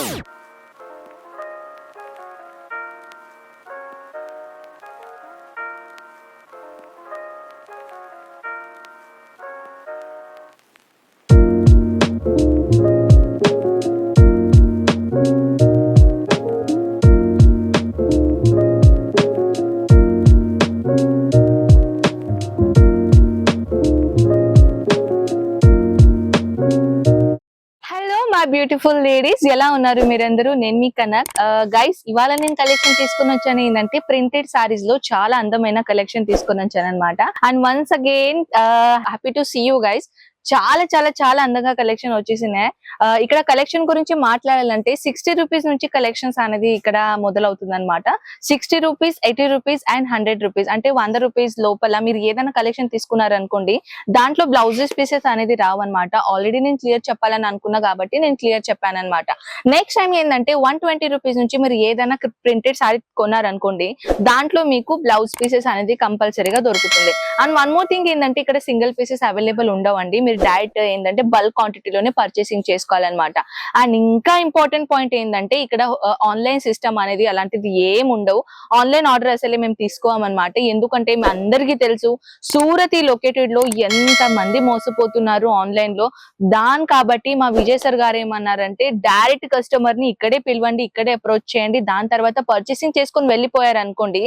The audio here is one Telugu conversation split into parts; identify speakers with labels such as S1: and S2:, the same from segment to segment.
S1: you బ్యూటిఫుల్ లేడీస్ ఎలా ఉన్నారు మీరందరూ? నేను మీ కనక్. గైస్ ఇవాళ నేను కలెక్షన్ తీసుకుని వచ్చాను ఏంటంటే ప్రింటెడ్ సారీస్లో చాలా అందమైన కలెక్షన్ తీసుకుని వచ్చాను అనమాట and once again happy to see you guys చాలా చాలా చాలా అందంగా కలెక్షన్ వచ్చేసినాయి ఇక్కడ కలెక్షన్ గురించి మాట్లాడాలంటే సిక్స్టీ రూపీస్ నుంచి కలెక్షన్స్ అనేది ఇక్కడ మొదలవుతుంది అనమాట sixty rupees eighty rupees and hundred rupees అంటే వంద రూపీస్ లోపల మీరు ఏదైనా కలెక్షన్ తీసుకున్నారు అనుకోండి దాంట్లో బ్లౌజెస్ పీసెస్ అనేది రావన్నమాట. ఆల్రెడీ నేను క్లియర్ చెప్పాలని అనుకున్నా కాబట్టి నేను క్లియర్ చెప్పాను అనమాట నెక్స్ట్ టైం ఏంటంటే వన్ ట్వంటీ రూపీస్ నుంచి మీరు ఏదైనా ప్రింటెడ్ సారీ కొన్నారనుకోండి దాంట్లో మీకు బ్లౌజ్ పీసెస్ అనేది కంపల్సరీగా దొరుకుతుంది. అండ్ వన్ మోర్ థింగ్ ఏంటంటే ఇక్కడ సింగిల్ పీసెస్ అవైలబుల్ ఉండవండి. మీరు డైరెక్ట్ ఏంటంటే బల్క్ క్వాంటిటీలోనే పర్చేసింగ్ చేసుకోవాలన్నమాట. అండ్ ఇంకా ఇంపార్టెంట్ పాయింట్ ఏంటంటే ఇక్కడ ఆన్లైన్ సిస్టమ్ అనేది అలాంటిది ఏం ఉండవు. ఆన్లైన్ ఆర్డర్ అసలే మేము తీసుకోవామన్నమాట ఎందుకంటే మీ అందరికీ తెలుసు సూరత్ లొకేటెడ్లో ఎంత మంది మోసపోతున్నారు ఆన్లైన్లో. దాని కాబట్టి మా విజయ్ సార్ గారు ఏమన్నారంటే డైరెక్ట్ కస్టమర్ని ఇక్కడే పిలవండి ఇక్కడే అప్రోచ్ చేయండి. దాని తర్వాత పర్చేసింగ్ చేసుకొని వెళ్ళిపోయారు అనుకోండి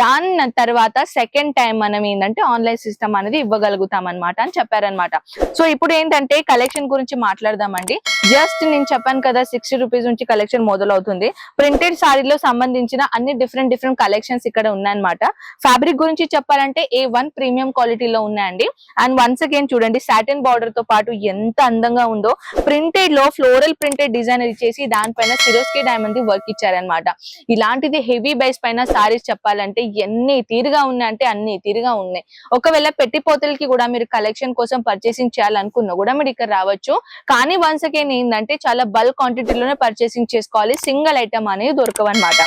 S1: దాని తర్వాత సెకండ్ టైం మనం ఏంటంటే ఆన్లైన్ సిస్టమ్ అనేది ఇవ్వగలుగుతాం అనమాట అని చెప్పారనమాట సో ఇప్పుడు ఏంటంటే కలెక్షన్ గురించి మాట్లాడదామండి. జస్ట్ నేను చెప్పాను కదా సిక్స్టీ రూపీస్ నుంచి కలెక్షన్ మొదలవుతుంది. ప్రింటెడ్ శారీలో సంబంధించిన అన్ని డిఫరెంట్ డిఫరెంట్ కలెక్షన్స్ ఇక్కడ ఉన్నాయన్నమాట. ఫ్యాబ్రిక్ గురించి చెప్పాలంటే ఏ వన్ ప్రీమియం క్వాలిటీలో ఉన్నాయండి. అండ్ వన్స్ అగైన్ చూడండి సాటిన్ బార్డర్తో పాటు ఎంత అందంగా ఉందో ప్రింటెడ్లో ఫ్లోరల్ ప్రింటెడ్ డిజైన్ ఇచ్చేసి దానిపైన సిరోస్కి డైమండ్ వర్క్ ఇచ్చారనమాట ఇలాంటిది హెవీ బైస్ పైన సారీస్ చెప్పాలంటే ఎన్ని తీరుగా ఉన్నాయంటే అన్ని తీరుగా ఉన్నాయి. ఒకవేళ పెట్టిపోతలకి కూడా మీరు కలెక్షన్ కోసం పర్చేసింగ్ చేయాలనుకున్నా కూడా మీరు ఇక్కడ రావచ్చు. కానీ వన్స్ అగైన్ ఏంటంటే చాలా బల్క్ క్వాంటిటీలోనే పర్చేసింగ్ చేసుకోవాలి. సింగిల్ ఐటమ్ అనేది దొరకవన్నమాట.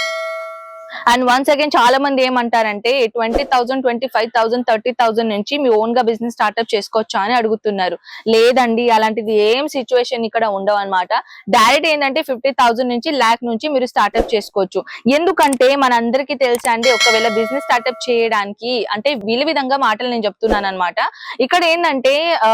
S1: అండ్ వన్స్ అగైన్ చాలా మంది ఏమంటారంటే twenty thousand twenty five thousand thirty thousand నుంచి మీ ఓన్గా బిజినెస్ స్టార్ట్అప్ చేసుకోవచ్చా? అని అడుగుతున్నారు. లేదండి అలాంటిది ఏం సిచ్యువేషన్ ఇక్కడ ఉండవు అనమాట డైరెక్ట్ ఏంటంటే ఫిఫ్టీ థౌసండ్ నుంచి ల్యాక్ నుంచి మీరు స్టార్ట్అప్ చేసుకోవచ్చు. ఎందుకంటే మనందరికీ తెలుసా అండి ఒకవేళ బిజినెస్ స్టార్ట్అప్ చేయడానికి అంటే వీళ్ళ విధంగా మాటలు నేను చెప్తున్నాను అనమాట ఇక్కడ ఏంటంటే ఆ,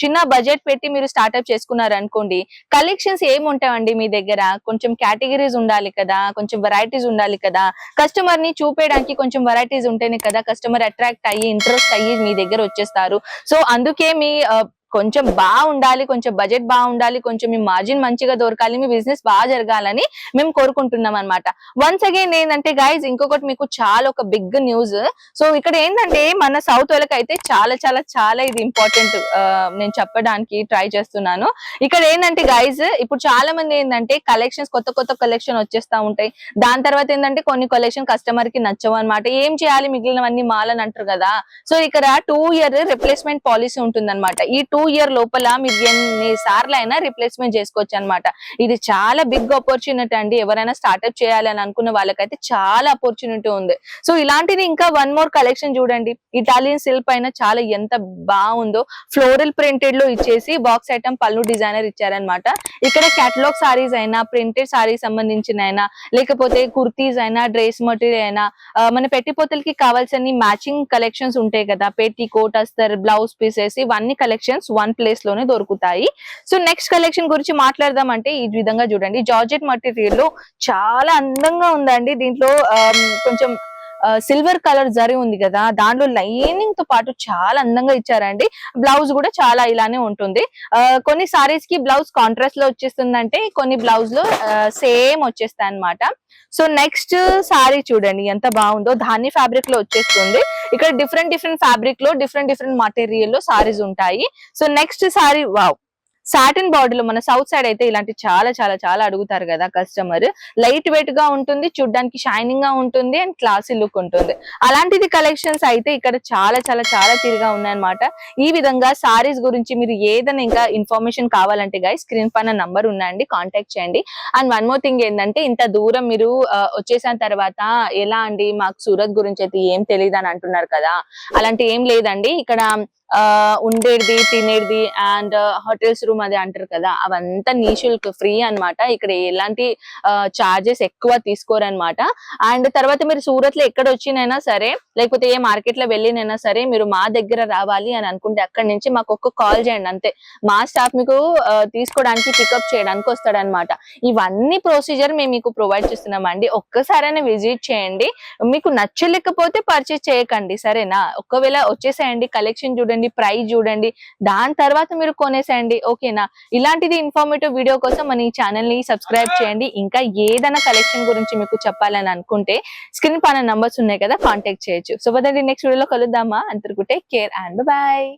S1: చిన్న బడ్జెట్ పెట్టి మీరు స్టార్ట్అప్ చేసుకున్నారు అనుకోండి కలెక్షన్స్ ఏముంటాయండి మీ దగ్గర? కొంచెం కేటగిరీస్ ఉండాలి కదా కొంచెం వెరైటీస్ ఉండాలి కదా కస్టమర్ని చూపేయడానికి కొంచెం వెరైటీస్ ఉంటేనే కదా కస్టమర్ అట్రాక్ట్ అయ్యి ఇంట్రెస్ట్ అయ్యి మీ దగ్గర వచ్చేస్తారు. సో అందుకే మీ uh, కొంచెం బాగుండాలి కొంచెం బడ్జెట్ బాగుండాలి కొంచెం మీ మార్జిన్ మంచిగా దొరకాలి మీ బిజినెస్ బాగా జరగాలని మేము కోరుకుంటున్నాం అనమాట వన్స్ అగైన్ ఏంటంటే గైజ్ ఇంకొకటి మీకు చాలా ఒక బిగ్ న్యూస్ సో ఇక్కడ ఏంటంటే మన సౌత్ వాళ్ళకైతే చాలా చాలా చాలా ఇది ఇంపార్టెంట్ నేను చెప్పడానికి ట్రై చేస్తున్నాను. ఇక్కడ ఏంటంటే గైజ్ ఇప్పుడు చాలా మంది ఏంటంటే కలెక్షన్స్ కొత్త కొత్త కలెక్షన్ వచ్చేస్తా ఉంటాయి. దాని తర్వాత ఏంటంటే కొన్ని కలెక్షన్ కస్టమర్కి నచ్చవు అనమాట ఏం చేయాలి? మిగిలినవన్నీ మాలని అంటారు కదా. సో ఇక్కడ టూ ఇయర్ రిప్లేస్మెంట్ పాలసీ ఉంటుంది ఈ టూ టూ ఇయర్ లోపల మీరు ఎన్ని సార్లు అయినా రిప్లేస్మెంట్ చేసుకోవచ్చు అనమాట ఇది చాలా బిగ్ ఆపర్చునిటీ అండి. ఎవరైనా స్టార్ట్అప్ చేయాలని అనుకున్న వాళ్ళకైతే చాలా ఆపర్చునిటీ ఉంది. సో ఇలాంటిది ఇంకా వన్ మోర్ కలెక్షన్ చూడండి. ఇటాలియన్ సిల్క్ పైన చాలా ఎంత బాగుందో. ఫ్లోరల్ ప్రింటెడ్లో ఇచ్చేసి బాక్స్ ఐటమ్ పళ్ళు డిజైనర్ ఇచ్చారనమాట ఇక్కడ కేటలాగ్ సారీస్ అయినా ప్రింటెడ్ సారీస్ సంబంధించిన అయినా లేకపోతే కుర్తీస్ అయినా డ్రెస్ మెటీరియల్ అయినా మన పెట్టిపోతలకి కావాల్సిన మ్యాచింగ్ కలెక్షన్స్ ఉంటాయి కదా. పెట్టి కోట్ అస్తర్ బ్లౌజ్ పీసెస్ ఇవన్నీ కలెక్షన్స్ వన్ ప్లేస్లోనే దొరుకుతాయి. సో నెక్స్ట్ కలెక్షన్ గురించి మాట్లాడదాం అంటే ఈ విధంగా చూడండి. జార్జెట్ మటీరియల్లో చాలా అందంగా ఉందండి. దీంట్లో కొంచెం సిల్వర్ కలర్ జరి ఉంది కదా దాంట్లో లైనింగ్తో పాటు చాలా అందంగా ఇచ్చారండి. బ్లౌజ్ కూడా చాలా ఇలానే ఉంటుంది. ఆ, కొన్ని సారీస్కి బ్లౌజ్ కాంట్రాస్ట్లో వచ్చేస్తుందంటే కొన్ని బ్లౌజ్లో సేమ్ వచ్చేస్తాయి అన్నమాట సో నెక్స్ట్ సారీ చూడండి ఎంత బాగుందో. ధాని ఫ్యాబ్రిక్లో వచ్చేస్తుంది. ఇక్కడ డిఫరెంట్ డిఫరెంట్ ఫ్యాబ్రిక్లో డిఫరెంట్ డిఫరెంట్ మటీరియల్లో సారీస్ ఉంటాయి. So next saree wow satin బాడీలో మన సౌత్ సైడ్ అయితే ఇలాంటి చాలా చాలా చాలా అడుగుతారు కదా కస్టమర్ లైట్ వెయిట్గా ఉంటుంది చూడడానికి షైనింగ్గా ఉంటుంది అండ్ క్లాసీ లుక్ ఉంటుంది. అలాంటిది కలెక్షన్స్ అయితే ఇక్కడ చాలా చాలా చాలా తీరుగా ఉన్నాయన్నమాట. ఈ విధంగా సారీస్ గురించి మీరు ఏదైనా ఇంకా ఇన్ఫర్మేషన్ కావాలంటే గైస్ స్క్రీన్ పైన నంబర్ ఉన్నాయండి కాంటాక్ట్ చేయండి. అండ్ వన్ మోర్ థింగ్ ఏంటంటే ఇంత దూరం మీరు వచ్చేసిన తర్వాత ఎలా అండి మాకు సూరత్ గురించి అయితే ఏం తెలియదు అని అంటున్నారు కదా. అలాంటి ఏం లేదండి. ఇక్కడ ఉండేది తినేది అండ్ హోటల్స్ రూమ్ అది అంటారు కదా అవంతా నిషుల్క్ ఫ్రీ అన్నమాట. ఇక్కడ ఎలాంటి చార్జెస్ ఎక్కువ తీసుకోరన్నమాట. అండ్ తర్వాత మీరు సూరత్లో ఎక్కడ వచ్చినైనా సరే లేకపోతే ఏ మార్కెట్లో వెళ్ళినైనా సరే మీరు మా దగ్గర రావాలి అని అనుకుంటే అక్కడి నుంచి మాకు ఒక్క కాల్ చేయండి అంతే. మా స్టాఫ్ మీకు తీసుకోవడానికి పికప్ చేయడానికి వస్తాడనమాట ఇవన్నీ ప్రొసీజర్ మేము మీకు ప్రొవైడ్ చేస్తున్నామండి. ఒక్కసారైనా విజిట్ చేయండి. మీకు నచ్చలేకపోతే పర్చేస్ చేయకండి సరేనా? ఒకవేళ వచ్చేసేయండి కలెక్షన్ చూడండి ప్రైస్ చూడండి. దాని తర్వాత మీరు కొనేసేయండి ఓకేనా ఇలాంటిది ఇన్ఫర్మేటివ్ వీడియో కోసం మన ఈ ఛానల్ని సబ్స్క్రైబ్ చేయండి. ఇంకా ఏదైనా కలెక్షన్ గురించి మీకు చెప్పాలని అనుకుంటే స్క్రీన్ పైన నంబర్స్ ఉన్నాయి కదా కాంటాక్ట్ చేయొచ్చు. సో వదండి నెక్స్ట్ వీడియోలో కలుద్దామా? అంతకుంటే కేర్ అండ్ బాయ్